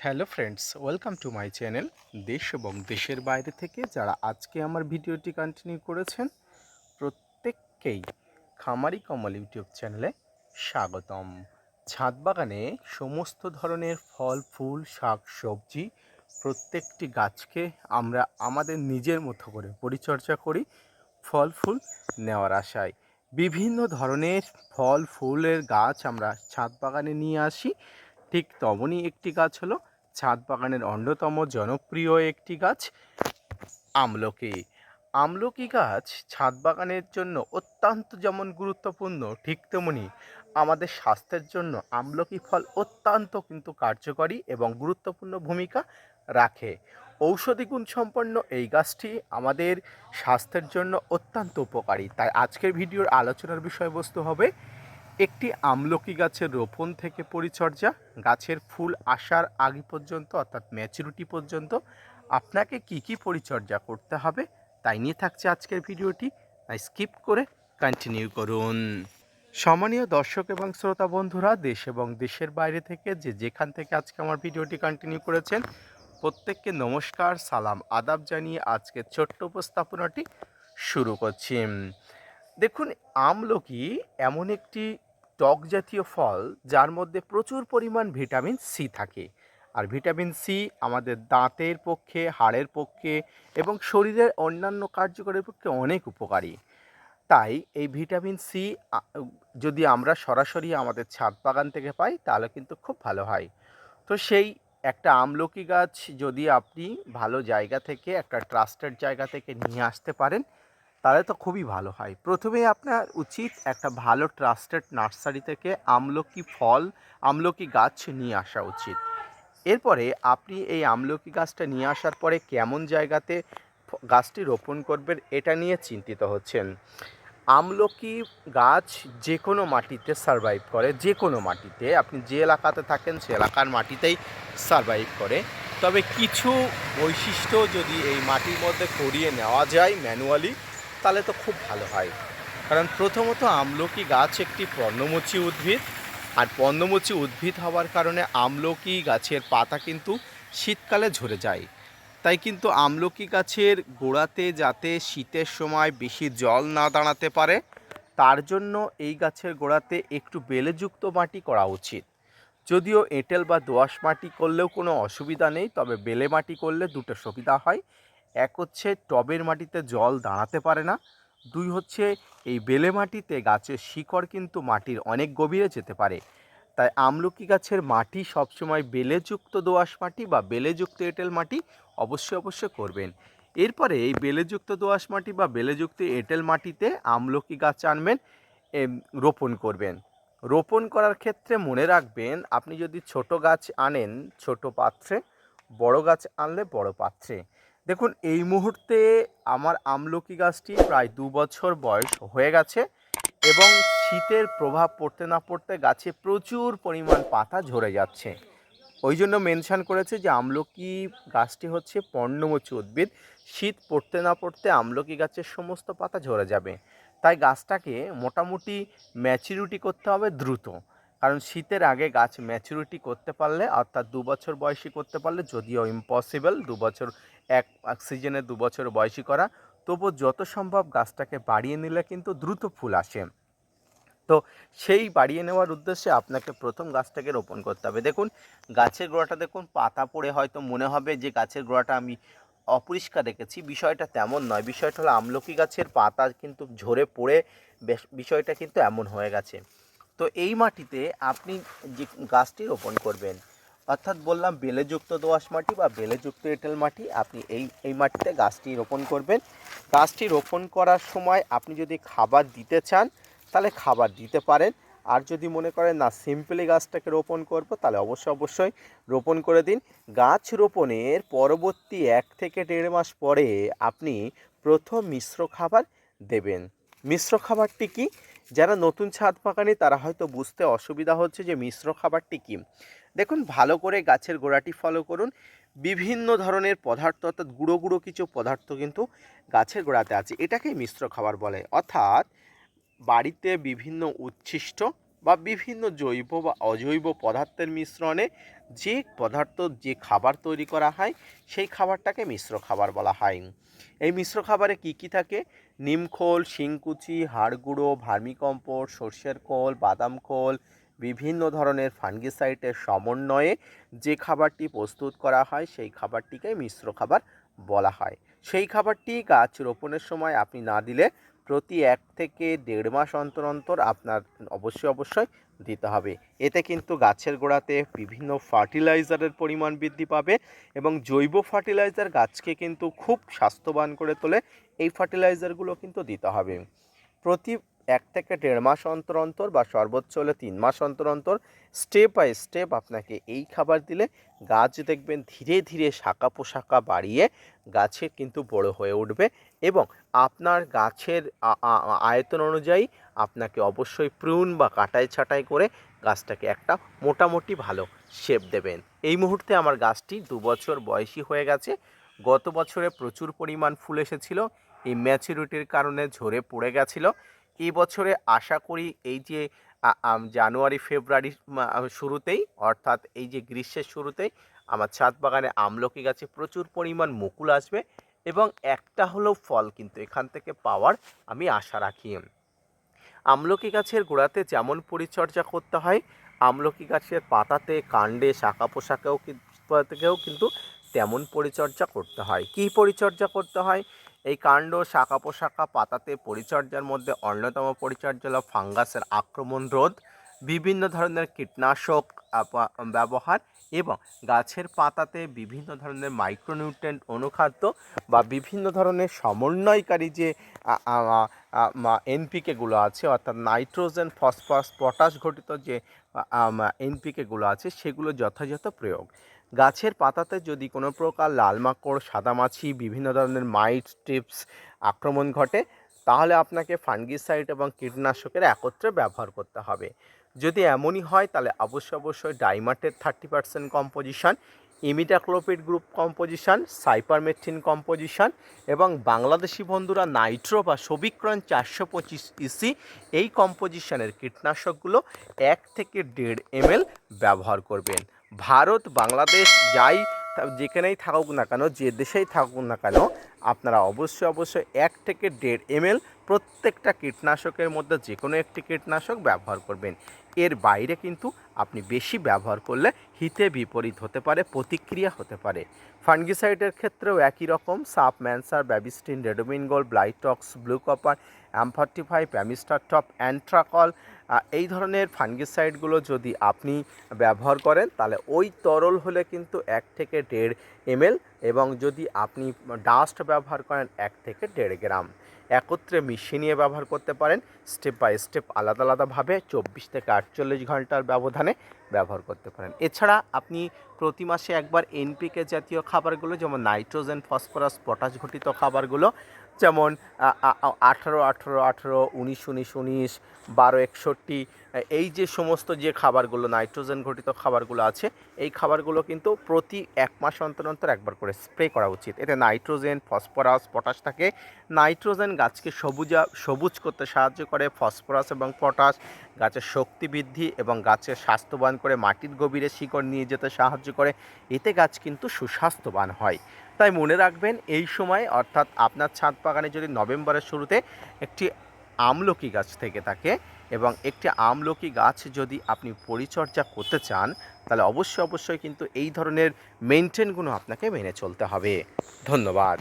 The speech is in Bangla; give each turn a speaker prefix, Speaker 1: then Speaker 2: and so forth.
Speaker 1: Hello friends, welcome to my channel দেশ এবং দেশের বাইরে থেকে যারা আজকে আমার ভিডিওটি কন্টিনিউ করেছেন, প্রত্যেককেই খামারি কমল ইউটিউব চ্যানেলে স্বাগতম। ছাদ বাগানে সমস্ত ধরনের ফল, ফুল, শাক, সবজি প্রত্যেকটি গাছকে আমরা আমাদের নিজের মতো করে পরিচর্যা করি, ফল, ফুল নেওয়ার আশায়। বিভিন্ন ধরনের ফল, ফুলের গাছ আমরা ছাদ বাগানে নিয়ে আসি। ঠিক তেমনই একটি গাছ হলো। ছাদ বাগানের অন্যতম জনপ্রিয় একটি গাছ আমলকি। আমলকি গাছ ছাদ বাগানের জন্য অত্যন্ত যেমন গুরুত্বপূর্ণ, ঠিক তেমনি আমাদের স্বাস্থ্যের জন্য আমলকি ফল অত্যন্ত কিন্তু কার্যকরী এবং গুরুত্বপূর্ণ ভূমিকা রাখে। ঔষধি গুণ সম্পন্ন এই গাছটি আমাদের স্বাস্থ্যের জন্য অত্যন্ত উপকারী। তাই আজকের ভিডিওর আলোচনার বিষয়বস্তু হবে একটি আমলকি গাছের রোপণ থেকে পরিচর্যা, গাছের ফুল আসার আগে পর্যন্ত, অর্থাৎ ম্যাচুরিটি পর্যন্ত আপনাকে কি কি পরিচর্যা করতে হবে তাই নিয়ে থাকছে আজকের ভিডিওটি। তাই স্কিপ করে কন্টিনিউ করুন। সম্মানীয় দর্শক এবং শ্রোতা বন্ধুরা, দেশ এবং দেশের বাইরে থেকে যে যেখান থেকে আজকে আমার ভিডিওটি কন্টিনিউ করেছেন, প্রত্যেককে নমস্কার, সালাম, আদাব জানিয়ে আজকে ছোট্ট উপস্থাপনাটি শুরু করছি। দেখুন, আমলকি এমন একটি টক জাতীয় ফল, যার মধ্যে প্রচুর পরিমাণ ভিটামিন সি থাকে। আর ভিটামিন সি আমাদের দাঁতের পক্ষে, হাড়ের পক্ষে এবং শরীরের অন্যান্য কার্যকরের পক্ষে অনেক উপকারী। তাই এই ভিটামিন সি যদি আমরা সরাসরি আমাদের ছাদ বাগান থেকে পাই, তাহলে কিন্তু খুব ভালো হয়। তো সেই একটা আমলকি গাছ যদি আপনি ভালো জায়গা থেকে, একটা ট্রাস্টেড জায়গা থেকে নিয়ে আসতে পারেন তাহলে তো খুবই ভালো হয়। প্রথমেই আপনার উচিত একটা ভালো ট্রাস্টেড নার্সারি থেকে আমলকি ফল, আমলকি গাছ নিয়ে আসা উচিত। এরপরে আপনি এই আমলকি গাছটা নিয়ে আসার পরে কেমন জায়গাতে গাছটি রোপণ করবেন এটা নিয়ে চিন্তিত হচ্ছেন। আমলকি গাছ যে কোনো মাটিতে সারভাইভ করে, যে কোনো মাটিতে। আপনি যে এলাকাতে থাকেন সে এলাকার মাটিতেই সারভাইভ করে। তবে কিছু বৈশিষ্ট্য যদি এই মাটির মধ্যে করিয়ে নেওয়া যায় ম্যানুয়ালি তাহলে তো খুব ভালো হয়। কারণ প্রথমত আমলকি গাছ একটি পর্ণমোচী উদ্ভিদ, আর পর্ণমোচী উদ্ভিদ হওয়ার কারণে আমলকি গাছের পাতা কিন্তু শীতকালে ঝরে যায়। তাই কিন্তু আমলকি গাছের গোড়াতে যাতে শীতের সময় বেশি জল না দাঁড়াতে পারে, তার জন্য এই গাছের গোড়াতে একটু বেলেযুক্ত মাটি করা উচিত। যদিও এঁটেল বা দোআঁশ মাটি করলেও কোনো অসুবিধা নেই, তবে বেলে মাটি করলে দুটো সুবিধা হয়। এক হচ্ছে টবের মাটিতে জল দাঁড়াতে পারে না, দুই হচ্ছে এই বেলে মাটিতে গাছের শিকড় কিন্তু মাটির অনেক গভীরে যেতে পারে। তাই আমলকি গাছের মাটি সবসময় বেলেযুক্ত দোআঁশ মাটি বা বেলেযুক্ত এঁটেল মাটি অবশ্যই অবশ্যই করবেন। এরপরে এই বেলেযুক্ত দোআঁশ মাটি বা বেলেযুক্ত এঁটেল মাটিতে আমলকি গাছ আনবেন রোপণ করবেন। রোপণ করার ক্ষেত্রে মনে রাখবেন, আপনি যদি ছোট গাছ আনেন, ছোট পাত্রে, বড় গাছ আনলে বড় পাত্রে। দেখুন, এই মুহূর্তে আমার আমলকি গাছটি প্রায় দু বছর বয়স হয়ে গেছে এবং শীতের প্রভাব পড়তে না পড়তে গাছে প্রচুর পরিমাণ পাতা ঝরে যাচ্ছে। ওই জন্য মেনশান করেছে যে আমলকি গাছটি হচ্ছে পর্ণমোচী উদ্ভিদ। শীত পড়তে না পড়তে আমলকি গাছের সমস্ত পাতা ঝরে যাবে। তাই গাছটাকে মোটামুটি ম্যাচুরিটি করতে হবে দ্রুত। কারণ শীতের আগে গাছ ম্যাচুরিটি করতে পারলে, অর্থাৎ দু বছর বয়সী করতে পারলে যদিও ইম্পসিবল দু বছর এক সিজনে দু বছর বয়সী করা তবু যত সম্ভব গাছটাকে বাড়িয়ে নিলে কিন্তু দ্রুত ফুল আসে। তো সেই বাড়িয়ে নেওয়ার উদ্দেশ্যে আপনাকে প্রথম গাছটাকে রোপণ করতে হবে। দেখুন, গাছের গোড়াটা দেখুন, পাতা পড়ে হয়তো মনে হবে যে গাছের গোড়াটা আমি অপরিষ্কার রেখেছি, বিষয়টা তেমন নয়। বিষয়টা হলো আমলকি গাছের পাতা কিন্তু ঝরে পড়ে বিষয়টা কিন্তু এমন হয়ে গেছে। তো এই মাটিতে আপনি যে গাছটি রোপণ করবেন, অর্থাৎ বললাম বেলেযুক্ত দোআঁশ মাটি বা বেলেযুক্ত এঁটেল মাটি, আপনি এই এই মাটিতে গাছটি রোপণ করবেন। গাছটি রোপণ করার সময় আপনি যদি খাবার দিতে চান, তাহলে খাবার দিতে পারেন। আর যদি মনে করেন, না, সিম্পলি গাছটাকে রোপণ করব, তাহলে অবশ্যই অবশ্যই রোপণ করে দিন। গাছ রোপণের পরবর্তী এক থেকে দেড় মাস পরে আপনি প্রথম মিশ্র খাবার দেবেন। মিশ্র খাবারটি কি? যারা নতুন ছাদ বাগানে তারা হয়তো বুঝতে অসুবিধা হচ্ছে যে মিশ্র খাবারটি কী। দেখুন, ভালো করে গাছের গোড়াটি ফলো করুন। বিভিন্ন ধরনের পদার্থ, অর্থাৎ গুঁড়ো গুঁড়ো কিছু পদার্থ কিন্তু গাছের গোড়াতে আছে। এটাকেই মিশ্র খাবার বলে। অর্থাৎ বাড়িতে বিভিন্ন উচ্ছিষ্ট বা বিভিন্ন জৈব বা অজৈব পদার্থের মিশ্রণে যে পদার্থ, যে খাবার তৈরি করা হয়, সেই খাবারটাকে মিশ্র খাবার বলা হয়। এই মিশ্র খাবারে কি কি থাকে? নিমখোল শিংকুচি হাড় গুঁড়ো ভার্মিকম্পোস্ট সর্ষের খোল, বাদাম খোল, বিভিন্ন ধরনের ফাঙ্গিসাইটের সমন্বয়ে যে খাবারটি প্রস্তুত করা হয়, সেই খাবারটিকে মিশ্র খাবার বলা হয়। সেই খাবারটি গাছ রোপণের সময় আপনি না দিলে প্রতি এক থেকে দেড় মাস অন্তর অন্তর আপনার অবশ্যই অবশ্যই দিতে হবে। এতে কিন্তু গাছের গোড়াতে বিভিন্ন ফার্টিলাইজারের পরিমাণ বৃদ্ধি পাবে এবং জৈব ফার্টিলাইজার গাছকে কিন্তু খুব স্বাস্থ্যবান করে তোলে, এই ফার্টিলাইজারগুলো কিন্তু দিতে হবে। প্রতি এক থেকে দেড় মাস অন্তর অন্তর বা সর্বোচ্চ হলে তিন মাস অন্তর অন্তর স্টেপ বাই স্টেপ আপনাকে এই খাবার দিলে গাছ দেখবেন ধীরে ধীরে শাখা পোশাখা বাড়িয়ে গাছে কিন্তু বড় হয়ে উঠবে। এবং আপনার গাছের আয়তন অনুযায়ী আপনাকে অবশ্যই প্রুন বা কাটাই ছাঁটাই করে গাছটাকে একটা মোটামুটি ভালো শেপ দেবেন। এই মুহূর্তে আমার গাছটি দু বছর বয়সী হয়ে গেছে। গত বছরে প্রচুর পরিমাণ ফুল এসেছিল। এই ম্যাচুরিটির কারণে ঝরে পড়ে গেছিল। এই বছরে আশা করি এই যে জানুয়ারি, ফেব্রুয়ারি শুরুতেই, অর্থাৎ এই যে গ্রীষ্মের শুরুতেই, আমার ছাদ বাগানে আমলকি গাছে প্রচুর পরিমাণ মুকুল আসবে। এবং একটা হলেও ফল কিন্তু এখান থেকে পাওয়ার আমি আশা রাখি। আমলকি গাছের গোড়াতে যেমন পরিচর্যা করতে হয়, আমলকি গাছের পাতাতে, কাণ্ডে শাখা পোশাকেও থেকেও কিন্তু তেমন পরিচর্যা করতে হয়। কী পরিচর্যা করতে হয়? এই কাণ্ড শাখা পোশাখা পাতাতে পরিচর্যার মধ্যে অন্যতম পরিচর্যা হলো ফাঙ্গাসের আক্রমণ রোধ। বিভিন্ন ধরনের কীটনাশক ব্যবহার এবং গাছের পাতাতে বিভিন্ন ধরনের মাইক্রোনিউট্রেন্ট অনুখাদ্য বা বিভিন্ন ধরনের সমন্বয়কারী যে এনপিকেগুলো আছে, অর্থাৎ নাইট্রোজেন ফসফরাস পটাশ ঘটিত যে এনপিকেগুলো আছে, সেগুলো যথাযথ প্রয়োগ। গাছের পাতাতে যদি কোনো প্রকার লাল মাকড় সাদামাছি বিভিন্ন ধরনের মাইট টিপস আক্রমণ ঘটে, তাহলে আপনাকে ফাঙ্গিসাইড এবং কীটনাশকের একত্রে ব্যবহার করতে হবে। যদি এমনই হয়, তাহলে অবশ্যই অবশ্যই ডাইমার্টের thirty percent composition, imidacloprid group composition, cypermethrin composition এবং বাংলাদেশি বন্ধুরা নাইট্রো বা সবিক্রণ চারশো পঁচিশ ইসি এই কম্পোজিশানের কীটনাশকগুলো এক থেকে দেড় এম ব্যবহার করবেন। ভারত, বাংলাদেশ, যাই যেখানেই থাকুক না কেন, যে দেশেই থাকুক না কেন, আপনারা অবশ্যই অবশ্যই এক থেকে দেড় এমএল প্রত্যেকটা কীটনাশকের মধ্যে যে কোনো একটি কীটনাশক ব্যবহার করবেন। এর বাইরে কিন্তু আপনি বেশি ব্যবহার করলে হিতে বিপরীত হতে পারে, প্রতিক্রিয়া হতে পারে। ফাঙ্গিসাইডের ক্ষেত্রেও একই রকম, সাপ, ম্যানসার, Bavistin, Ridomil gold, Blitox blue copper অ্যামফার্টিফাই Amistar top, Antracol এই ধরনের ফাঙ্গিসাইডগুলো যদি আপনি ব্যবহার করেন, তাহলে ওই তরল হলে কিন্তু এক থেকে দেড় এমএল এবং যদি আপনি ডাস্ট ব্যবহার করেন, এক থেকে দেড় গ্রাম। একত্রে মিশিয়ে নিয়ে ব্যবহার করতে পারেন। স্টেপ বাই স্টেপ আলাদা আলাদাভাবে চব্বিশ থেকে আটচল্লিশ ঘণ্টার ব্যবধানে ব্যবহার করতে পারেন। এছাড়া আপনি প্রতি মাসে একবার এনপিকে জাতীয় খাবারগুলো, যেমন নাইট্রোজেন, ফসফরাস, পটাশ ঘটিত খাবারগুলো যেমন আঠারো আঠারো আঠারো উনিশ উনিশ উনিশ বারো একষট্টি এই যে সমস্ত যে খাবারগুলো, নাইট্রোজেন ঘটিত খাবারগুলো আছে, এই খাবারগুলো কিন্তু প্রতি এক মাস অন্তর অন্তর একবার করে স্প্রে করা উচিত। এতে নাইট্রোজেন, ফসফরাস, পটাশ থাকে। নাইট্রোজেন গাছকে সবুজা, সবুজ করতে সাহায্য করে। ফসফরাস এবং পটাশ গাছের শক্তি বৃদ্ধি এবং গাছের স্বাস্থ্যবান করে মাটির গভীরে শিকড় নিয়ে যেতে সাহায্য করে। এতে গাছ কিন্তু সুস্বাস্থ্যবান হয়। তাই মনে রাখবেন, এই সময় অর্থাৎ আপনার ছাদ বাগানে যদি নভেম্বরের শুরুতে একটি আমলকি গাছ থেকে থাকে এবং একটি আমলকি গাছ যদি আপনি পরিচর্যা করতে চান, তাহলে অবশ্যই অবশ্যই কিন্তু এই ধরনের মেনটেনগুলো আপনাকে মেনে চলতে হবে। ধন্যবাদ।